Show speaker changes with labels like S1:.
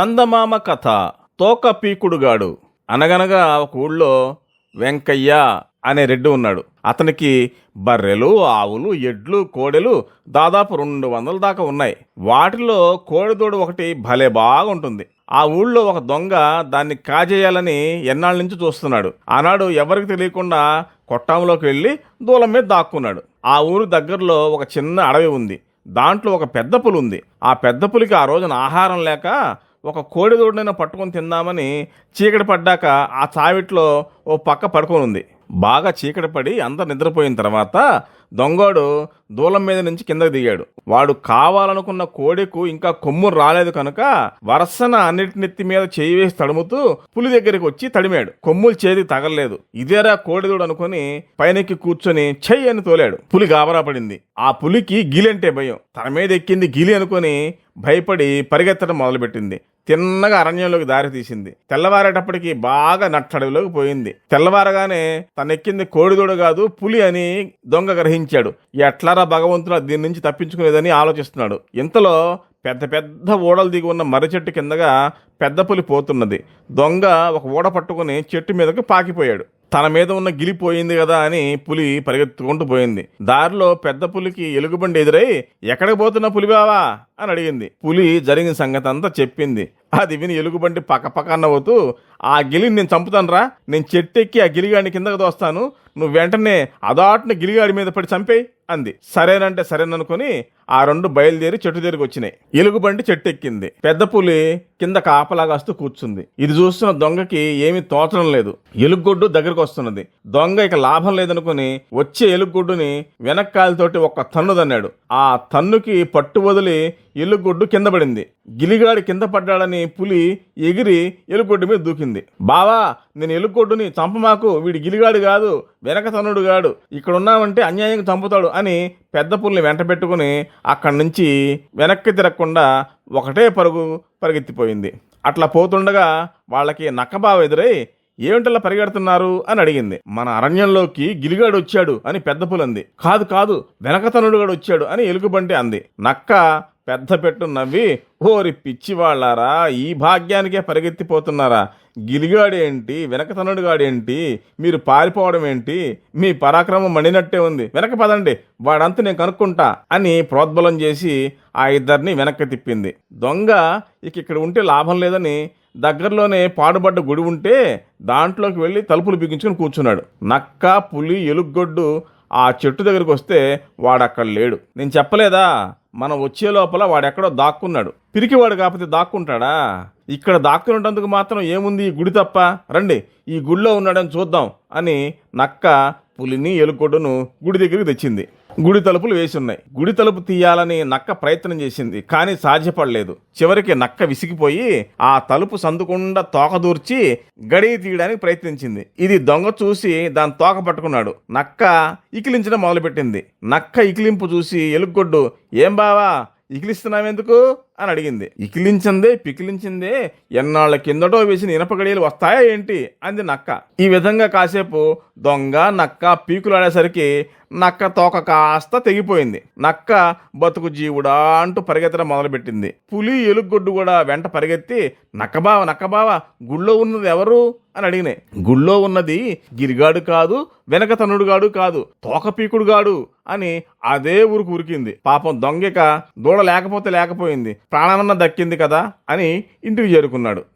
S1: చందమామ కథ. తోక పీకుడుగాడు. అనగనగా ఒక ఊళ్ళో వెంకయ్య అనే రెడ్డి ఉన్నాడు. అతనికి బర్రెలు ఆవులు ఎడ్లు కోడెలు దాదాపు రెండు వందల దాకా ఉన్నాయి. వాటిలో కోడెదోడు ఒకటి భలే బాగుంటుంది. ఆ ఊళ్ళో ఒక దొంగ దాన్ని కాజేయాలని ఎన్నాళ్ళ నుంచి చూస్తున్నాడు. ఆనాడు ఎవరికి తెలియకుండా కొట్టంలోకి వెళ్ళి దూలం మీద దాక్కున్నాడు. ఆ ఊరు దగ్గరలో ఒక చిన్న అడవి ఉంది. దాంట్లో ఒక పెద్ద పులి ఉంది. ఆ పెద్ద పులికి ఆ రోజున ఆహారం లేక ఒక కోడిదోడినైనా పట్టుకొని తిందామని చీకటి పడ్డాక ఆ చావిట్లో ఓ పక్క పడుకొని ఉంది. బాగా చీకటి పడి అంతా నిద్రపోయిన తర్వాత దొంగోడు దూలం మీద నుంచి కిందకు దిగాడు. వాడు కావాలనుకున్న కోడెకు ఇంకా కొమ్ము రాలేదు కనుక వరసన అన్నిటినెత్తి మీద చేయి వేసి తడుముతూ పులి దగ్గరికి వచ్చి తడిమాడు. కొమ్ములు చేతి తగలలేదు. ఇదేరా కోడిదోడు అనుకుని పైనెక్కి కూర్చొని చెయ్యి అని తోలాడు. పులి గాబరా పడింది. ఆ పులికి గిలి భయం. తన మీద ఎక్కింది గిలి అనుకొని భయపడి పరిగెత్తడం మొదలుపెట్టింది. తిన్నగా అరణ్యంలోకి దారి తీసింది. తెల్లవారేటప్పటికి బాగా నట్టడవిలోకి పోయింది. తెల్లవారగానే తనెక్కింది కోడిదోడు కాదు పులి అని దొంగ గ్రహించాడు. ఎట్లారా భగవంతుడు దీని నుంచి తప్పించుకునేదని ఆలోచిస్తున్నాడు. ఇంతలో పెద్ద పెద్ద ఓడలు దిగి ఉన్న మర్రి చెట్టు కిందగా పెద్ద పులి పోతున్నది. దొంగ ఒక ఓడ పట్టుకుని చెట్టు మీదకి పాకిపోయాడు. తన మీద ఉన్న గిలి పోయింది కదా అని పులి పరిగెత్తుకుంటూ పోయింది. దారిలో పెద్ద పులికి ఎలుగుబండి ఎదురై ఎక్కడికి పోతున్న పులి బావా? అని అడిగింది. పులి జరిగిన సంగతి అంతా చెప్పింది. అది విని ఎలుగుబండి పక్క పక్క నవ్వుతూ ఆ గిలిని నేను చంపుతానురా. నేను చెట్టెక్కి ఆ గిలిగాడిని కిందకు దోస్తాను. నువ్వు వెంటనే అదాటున గిలిగాడి మీద పడి చంపేయి. అంది. సరేనంటే సరేననుకుని ఆ రెండు బయలుదేరి చెట్టు దగ్గరికి వచ్చినాయి. ఎలుగుబంటి చెట్టు ఎక్కింది పెద్ద పులి కింద కాపలాగాస్తూ కూర్చుంది. ఇది చూస్తున్న దొంగకి ఏమీ తోచడం లేదు. ఎలుగుగొడ్డు దగ్గరకు వస్తున్నది. దొంగ ఇక లాభం లేదనుకుని వచ్చే ఎలుగుగొడ్డుని వెనక్కాయలతోటి ఒక్క తన్ను తన్నాడు. ఆ తన్నుకి పట్టు వదిలి ఎలుగుగొడ్డు కింద పడింది. గిలిగాడి కింద పడ్డాడని పులి ఎగిరి ఎలుగుగొడ్డు మీద దూకింది. బావా నేను ఎలుగుగొడ్డుని చంపమాకు వీడి గిలిగాడు కాదు వెనక తన్నుడు గాడు ఇక్కడ ఉన్నామంటే అన్యాయంగా చంపుతాడు అని పెద్ద పుల్ని వెంట పెట్టుకుని అక్కడి నుంచి వెనక్కి తిరగకుండా ఒకటే పరుగు పరిగెత్తిపోయింది. అట్లా పోతుండగా వాళ్ళకి నక్కబావ ఎదురై ఏమిటలా పరిగెడుతున్నారు? అని అడిగింది. మన అరణ్యంలోకి గిలిగాడు వచ్చాడు అని పెద్ద పులంది కాదు కాదు వెనకతనుడుగాడు వచ్చాడు అని ఎలుగుబంటి అంది. నక్క పెద్ద పెట్టు నవ్వి ఓరి పిచ్చివాళ్ళారా ఈ భాగ్యానికే పరిగెత్తిపోతున్నారా? గిలిగాడేంటి? వెనకతనుడుగాడేంటి మీరు పారిపోవడం ఏంటి మీ పరాక్రమం మండినట్టే ఉంది. వెనక పదండి వాడంతా నేను కనుక్కుంటా అని ప్రోద్బలం చేసి ఆ ఇద్దరిని వెనక్కి తిప్పింది. దొంగ ఇక ఇక్కడ ఉంటే లాభం లేదని దగ్గరలోనే పాడుబడ్డ గుడి ఉంటే దాంట్లోకి వెళ్ళి తలుపులు బిగించుకుని కూర్చున్నాడు. నక్క పులి ఎలుగొడ్డు ఆ చెట్టు దగ్గరికి వస్తే వాడక్కడ లేడు. నేను చెప్పలేదా? మనం వచ్చే లోపల వాడెక్కడో దాక్కున్నాడు. పిరికివాడు కాకపోతే దాక్కుంటాడా? ఇక్కడ దాక్కునేటందుకు మాత్రం ఏముంది ఈ గుడి తప్ప? రండి ఈ గుడిలో ఉన్నాడని చూద్దాం అని నక్క పులిని ఎలుగొడ్డును గుడి దగ్గరికి తెచ్చింది. గుడి తలుపులు వేసి ఉన్నాయి గుడి తలుపు తీయాలని నక్క ప్రయత్నం చేసింది కానీ సాధ్యపడలేదు. చివరికి నక్క విసిగిపోయి ఆ తలుపు సందుకుండా తోకదూర్చి గడియ తీయడానికి ప్రయత్నించింది. ఇది దొంగ చూసి దాని తోక పట్టుకున్నాడు. నక్క ఇకిలించడం మొదలుపెట్టింది. నక్క ఇకిలింపు చూసి ఎలుగొడ్డు ఏం బావా ఇకిలిస్తున్నావెందుకు? అని అడిగింది. ఇకిలించిందే పికిలించిందే ఎన్నాళ్ళ కిందటో వేసిన ఇనప గడియలు వస్తాయా ఏంటి? అంది నక్క. ఈ విధంగా కాసేపు దొంగ నక్క పీకులాడేసరికి నక్క తోక కాస్త తెగిపోయింది. నక్క బతుకు జీవుడా అంటూ పరిగెత్తడం మొదలుపెట్టింది. పులి ఎలుగొడ్డు కూడా వెంట పరిగెత్తి నక్కబావ నక్కబావ గుళ్ళో ఉన్నది ఎవరు? అని అడిగినాయి గుళ్ళో ఉన్నది గిరిగాడు కాదు వెనక తనుడుగాడు కాదు తోక పీకుడుగాడు అని అదే ఊరికి ఉరికింది. పాపం దొంగక దూడ లేకపోతే లేకపోయింది. ప్రాణమన్న దక్కింది కదా అని ఇంటికి చేరుకున్నాడు.